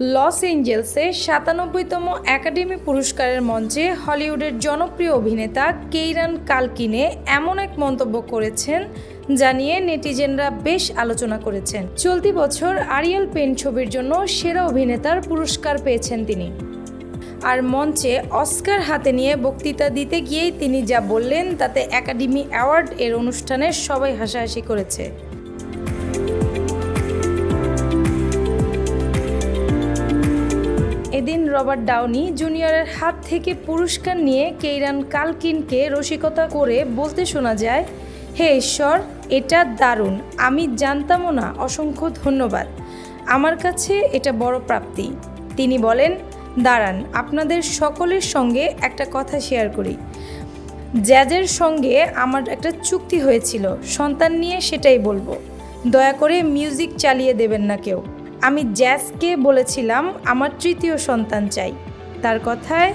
Loss এঞ্জেলসে সাতানব্বইতম academy পুরস্কারের মঞ্চে হলিউডের জনপ্রিয় অভিনেতা কেইরান কালকিনে এমন এক মন্তব্য করেছেন জানিয়ে নেটিজেনরা বেশ আলোচনা করেছেন। চলতি বছর আরিয়াল পেন ছবির জন্য সেরা অভিনেতার পুরস্কার পেয়েছেন তিনি। আর মঞ্চে অস্কার হাতে নিয়ে বক্তৃতা দিতে গিয়েই তিনি যা বললেন, তাতে একাডেমি অ্যাওয়ার্ড এর অনুষ্ঠানে সবাই হাসাহাসি করেছে। এদিন রবার্ট ডাউনি জুনিয়রের হাত থেকে পুরস্কার নিয়ে কেইরান কালকিনকে রসিকতা করে বলতে শোনা যায়, হে ঈশ্বর, এটা দারুণ, আমি জানতামও না, অসংখ্য ধন্যবাদ। আমার কাছে এটা বড় প্রাপ্তি। তিনি বলেন, দাঁড়ান, আপনাদের সকলের সঙ্গে একটা কথা শেয়ার করি। জ্যাজের সঙ্গে আমার একটা চুক্তি হয়েছিল, সন্তান নিয়ে সেটাই বলব। দয়া করে মিউজিক চালিয়ে দেবেন না কেউ। আমি জ্যাজকে বলেছিলাম, আমার তৃতীয় সন্তান চাই। তার কথায়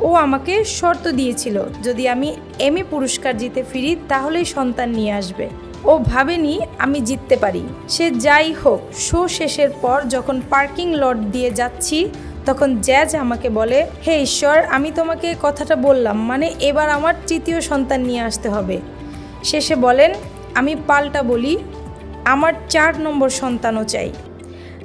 ও আমাকে শর্ত দিয়েছিল, যদি আমি এমি পুরস্কার জিতে ফিরি, তাহলেই সন্তান নিয়ে আসবে। ও ভাবেনি আমি জিততে পারি। সে যাই হোক, শো শেষের পর যখন পার্কিং লট দিয়ে যাচ্ছি, তখন জ্যাজ আমাকে বলে, হে ঈশ্বর, আমি তোমাকে কথাটা বললাম মানে এবার আমার তৃতীয় সন্তান নিয়ে আসতে হবে। শেষে বলেন, আমি পাল্টা বলি, আমার চার নম্বর সন্তানও চাই।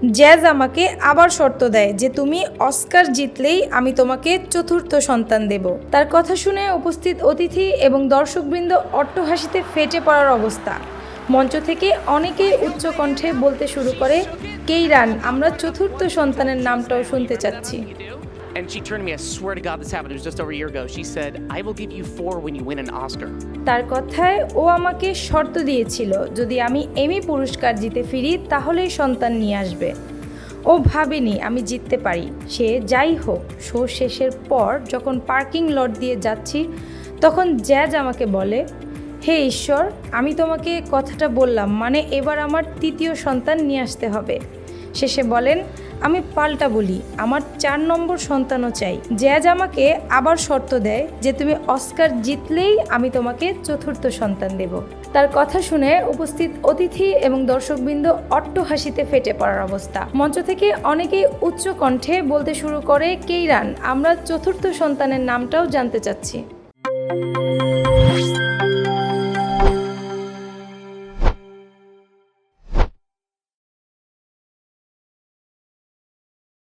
জ্যাজ আমাকে আবার শর্ত দেয় যে তুমি অস্কার জিতলেই আমি তোমাকে চতুর্থ সন্তান দেব। তার কথা শুনে উপস্থিত অতিথি এবং দর্শকবৃন্দ অট্টহাসিতে ফেটে পড়ার অবস্থা। মঞ্চ থেকে অনেকে উচ্চ কণ্ঠে বলতে শুরু করে কেইরান আমরা চতুর্থ সন্তানের নামটাও শুনতে চাচ্ছি। And she turned to me, I swear to God this happened, it was just over a year ago. She said, I will give you four when you win an Oscar. তার কথায় ও আমাকে শর্ত দিয়েছিল যদি আমি এমি পুরস্কার জিতে ফিরি তাহলেই সন্তান নিয়ে আসবে ও ভাবেনি আমি জিততে পারি সে যাই হোক শো শেষের পর যখন পার্কিং লট দিয়ে যাচ্ছি তখন জ্যাজ আমাকে বলে হে ঈশ্বর আমি তোমাকে কথাটা বললাম মানে এবার আমার তৃতীয় সন্তান নিয়ে আসতে হবে শেষে বলেন, আমি পাল্টা বলি, আমার চার নম্বর সন্তানও চাই। জ্যাজ আমাকে আবার শর্ত দেয় যে তুমি অস্কার জিতলেই আমি তোমাকে চতুর্থ সন্তান দেব। তার কথা শুনে উপস্থিত অতিথি এবং দর্শকবৃন্দ অট্ট হাসিতে ফেটে পড়ার অবস্থা। মঞ্চ থেকে অনেকেই উচ্চ কণ্ঠে বলতে শুরু করে কেইরান আমরা চতুর্থ সন্তানের নামটাও জানতে চাচ্ছি।